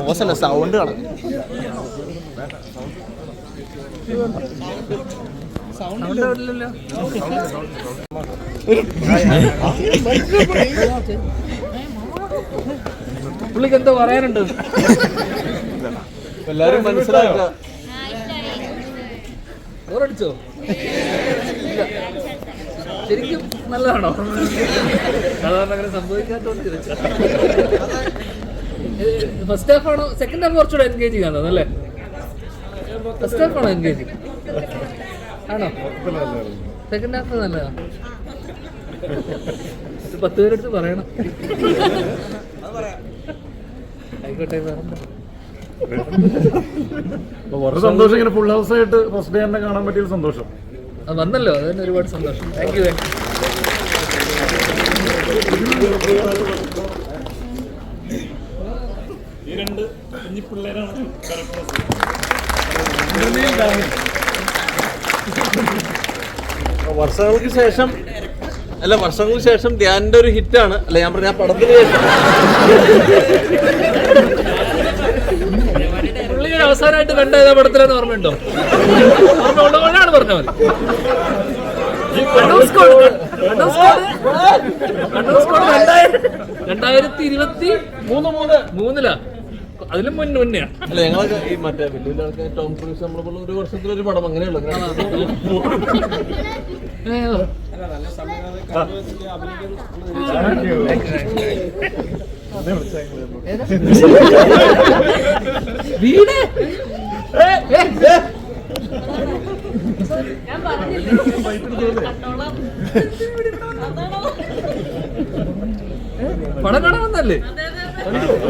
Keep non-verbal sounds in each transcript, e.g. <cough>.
മോശമല്ല സൗണ്ട് കാണാം പുള്ളിക്ക് എന്തോ പറയാനുണ്ട്. എല്ലാരും മനസ്സിലാക്കുക ഓറടിച്ചോ ഇല്ല. ശരിക്കും നല്ലതാണോ? സാധാരണ അങ്ങനെ സംഭവിക്കാത്തോണ്ട് ഫസ്റ്റ് ഹാഫ് ആണോ? സെക്കൻഡ് ഹാഫ് കുറച്ചുകൂടെ എൻഗേജിങ് ആണോ അല്ലേ? ഫസ്റ്റ് ഹാഫ് ആണോ എൻഗേജിങ് ആണോ? സെക്കൻഡ് ഹാഫ് നല്ലതാ. പത്ത് പേരെടുത്ത് പറയണം. ആയിക്കോട്ടെ വേറെന്താ വളരെ സന്തോഷം ഇങ്ങനെ ഫുൾ ഹൗസ് ആയിട്ട് ഫസ്റ്റ് ഡേ തന്നെ കാണാൻ പറ്റിയ സന്തോഷം. വന്നല്ലോ അത് തന്നെ ഒരുപാട് സന്തോഷം. താങ്ക് യു ഈ രണ്ട് കുഞ്ഞി പിള്ളേരാണ് വർഷങ്ങൾക്ക് ശേഷം അല്ല വർഷങ്ങൾക്ക് ശേഷം ധ്യാനിന്റെ ഒരു ഹിറ്റാണ് അല്ല ഞാൻ പറഞ്ഞ പടത്തിന് ശേഷം. അവസാനമായിട്ട് കണ്ട ഏതാ പടത്തിലാണ് ഓർമ്മയുണ്ടോ? ഓർമ്മ ഉള്ളതുകൊണ്ടാണ് സ്കോഡ് രണ്ടായിരം രണ്ടായിരത്തി ഇരുപത്തി മൂന്ന് മൂന്ന്. മൂന്നിലാ. അതിലും മുന്നേ മുന്നെയാണ് അല്ല ഞങ്ങളൊക്കെ ഈ മറ്റേ വലിയ വലിയ ആൾക്കാർ ടോം ക്രൂസ് നമ്മളെ പോലെ ഒരു വർഷത്തിലൊരു പടം അങ്ങനെയുള്ളു. <laughs> ഏതാ? <laughs> വീട്. ഞാൻ പറഞ്ഞില്ലേ? അതാണോ? പടം കാണാൻ വന്നല്ലേ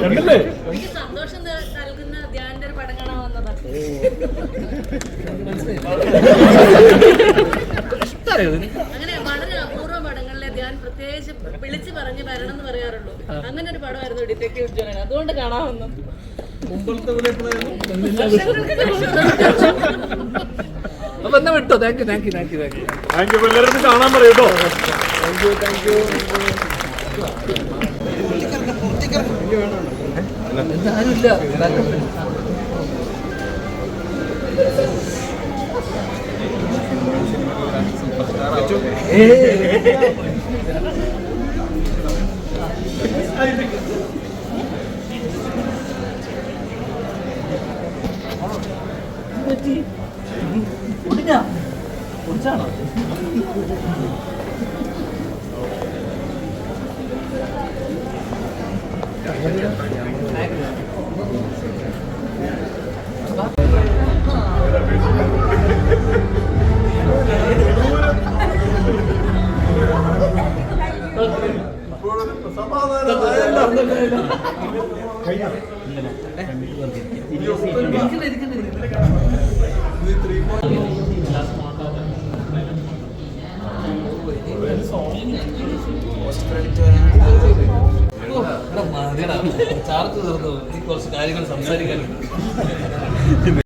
കണ്ടില്ലേ? സന്തോഷം നൽകുന്ന ധ്യാനിന്റെ ഒരു പടം കാണാൻ വന്നതാ ഇഷ്ടായോ ഇതിന്? അങ്ങനെ വളരെ അപൂർവ ധ്യാൻ പ്രത്യേകിച്ച് വിളിച്ചു പറഞ്ഞ് വരണം എന്ന് പറയാറുള്ളൂ. അങ്ങനെ ഒരു പടമായിരുന്നു ഡിറ്റക്റ്റീവ് ഉജ്ജ്വലൻ അതുകൊണ്ട് കാണാൻ വന്നു അപ്പൊ എന്നാ വിട്ടോ? Thank you thank you thank you thank you thank you എല്ലാവരും കാണാൻ പറയൂട്ടോ 뭐지? 모르냐? 모르잖아. ചാർജ് തീർന്നു. കുറച്ച് കാര്യങ്ങൾ സംസാരിക്കാനുണ്ട്.